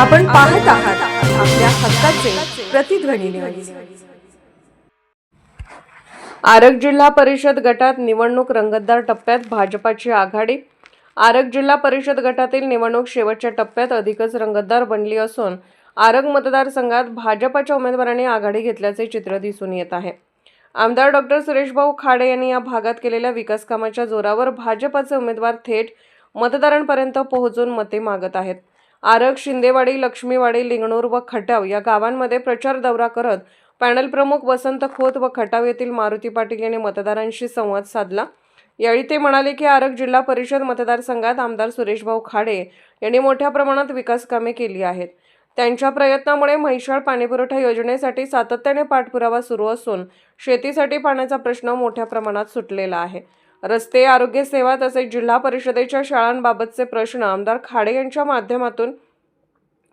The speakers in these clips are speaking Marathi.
आपण पाहत आहात आपल्या हक्काचे प्रतिध्वनी न्यूज आरग जिल्हा परिषद गटात निवडणूक रंगतदार टप्प्यात भाजपाची आघाडी. आरग जिल्हा परिषद गटातील निवडणूक शेवटच्या टप्प्यात अधिकच रंगतदार बनली असून आरग मतदारसंघात भाजपाच्या उमेदवारांनी आघाडी घेतल्याचे चित्र दिसून येत आहे. आमदार डॉक्टर सुरेशभाऊ खाडे यांनी या भागात केलेल्या विकास कामाच्या जोरावर भाजपाचे उमेदवार थेट मतदारांपर्यंत पोहोचून मते मागत आहेत. आरग शिंदेवाडी लक्ष्मीवाडी लिंगणूर व खटाव या गावांमध्ये प्रचार दौरा करत पॅनल प्रमुख वसंत खोत व खटाव येथील मारुती पाटील यांनी मतदारांशी संवाद साधला. यावेळी ते म्हणाले की आरग जिल्हा परिषद मतदारसंघात आमदार सुरेशभाऊ खाडे यांनी मोठ्या प्रमाणात विकास कामे केली आहेत. त्यांच्या प्रयत्नामुळे म्हैसाळ पाणीपुरवठा योजनेसाठी सातत्याने पाठपुरावा सुरू असून शेतीसाठी पाण्याचा प्रश्न मोठ्या प्रमाणात सुटलेला आहे. रस्ते आरोग्य सेवा तसेच जिल्हा परिषदेच्या शाळांबाबतचे प्रश्न आमदार खाडे यांच्या माध्यमातून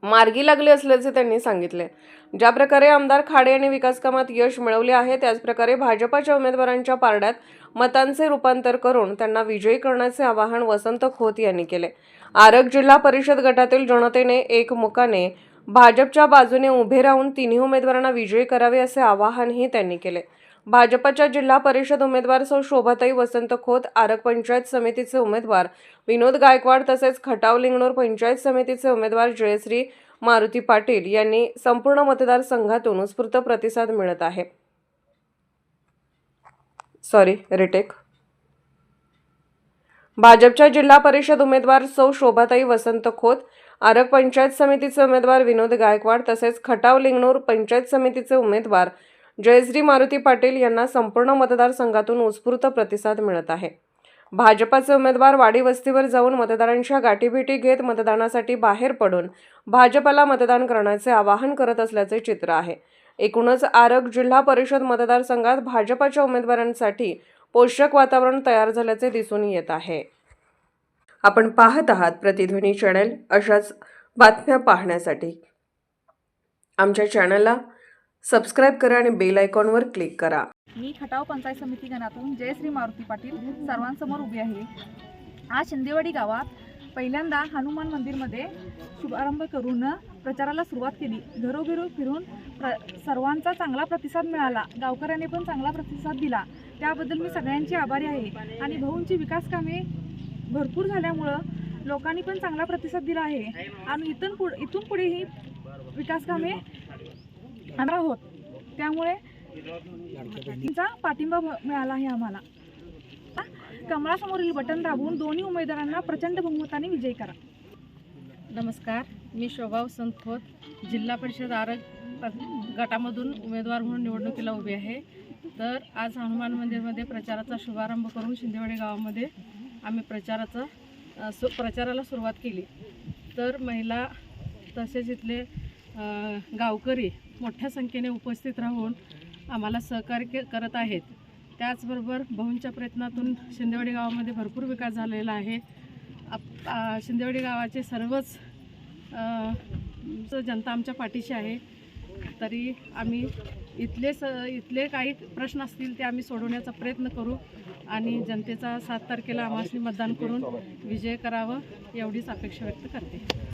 मार्गी लागले असल्याचे त्यांनी सांगितले. ज्या प्रकारे आमदार खाडे यांनी विकास कामात यश मिळवले आहे त्याचप्रकारे भाजपाच्या उमेदवारांच्या पारड्यात मतांचे रूपांतर करून त्यांना विजयी करण्याचे आवाहन वसंत खोत यांनी केले. आरग जिल्हा परिषद गटातील जनतेने एकमुखाने भाजपच्या बाजूने उभे राहून तिन्ही उमेदवारांना विजयी करावे असे आवाहनही त्यांनी केले. भाजपच्या जिल्हा परिषद उमेदवार सौ शोभाताई वसंत खोत आरग पंचायत समितीचे उमेदवार विनोद गायकवाड तसेच खटाव लिंगणूर पंचायत समितीचे उमेदवार जयश्री मारुती पाटील यांनी संपूर्ण मतदारसंघातून उत्स्फूर्त प्रतिसाद मिळत आहे. सॉरी रिटेक भाजपच्या जिल्हा परिषद उमेदवार सौ शोभाताई वसंत खोत आरग पंचायत समितीचे उमेदवार विनोद गायकवाड तसेच खटाव लिंगणूर पंचायत समितीचे उमेदवार जयश्री मारुती पाटील यांना संपूर्ण मतदारसंघातून उत्स्फूर्त प्रतिसाद मिळत आहे. भाजपाचे उमेदवार वाडी वस्तीवर जाऊन मतदारांच्या गाठीभेटी घेत मतदानासाठी बाहेर पडून भाजपाला मतदान करण्याचे आवाहन करत असल्याचे चित्र आहे. एकूणच आरग जिल्हा परिषद मतदारसंघात भाजपाच्या उमेदवारांसाठी पोषक वातावरण तयार झाल्याचे दिसून येत आहे. आपण पाहत आहात प्रतिध्वनी चॅनल अशाच बातम्या पाहण्यासाठी. आमच्या चॅनलला सबस्क्राईब करा आणि बेल आयकॉनवर क्लिक करा. मी खटाव पंचायत समिती गणातून जयश्री मारुती पाटील सर्वांसमोर उभी आहे. आज शिंदेवाडी गावात पहिल्यांदा हनुमान मंदिरमध्ये शुभारंभ करून प्रचाराला सुरुवात केली. घरोघरी फिरून प्र सर्वांचा चांगला प्रतिसाद मिळाला. गावकऱ्यांनी पण चांगला प्रतिसाद दिला. त्याबद्दल मी सगळ्यांची आभारी आहे. आणि भाऊंची विकास कामे भरपूर झाल्यामुळं लोकांनी पण चांगला प्रतिसाद दिला आहे. आणि इथून पुढ इथून पुढेही विकासकामे आणणार आहोत त्यामुळे तिचा पाठिंबा भ- मिळाला आहे आम्हाला. कमळासमोरील बटन दाबून दोन्ही उमेदवारांना प्रचंड बहुमताने विजयी करा. नमस्कार मी शोभा संतोत जिल्हा परिषद आरग गटामधून उमेदवार म्हणून निवडणुकीला उभी आहे. तर आज हनुमान मंदिरमध्ये प्रचाराचा शुभारंभ करून शिंदेवाडी गावामध्ये आम्ही प्रचाराचं सु प्रचाराला सुरुवात केली. तर महिला तसेच इथले गावकरी मोठ्या संख्येने उपस्थित राहून आम्हाला सहकार्य करत आहेत. त्याचबरोबर भाऊंच्या प्रयत्नातून शिंदेवाडी गावामध्ये भरपूर विकास झालेला आहे. आप शिंदेवाडी गावाचे सर्वच जनता आमच्या पाठीशी आहे. तरी आम्ही इथले स इथले काही प्रश्न असतील ते आम्ही सोडवण्याचा प्रयत्न करू आणि जनतेचा सात तारखेला आम्हाला मतदान करून विजय करावं एवढीच अपेक्षा व्यक्त करते.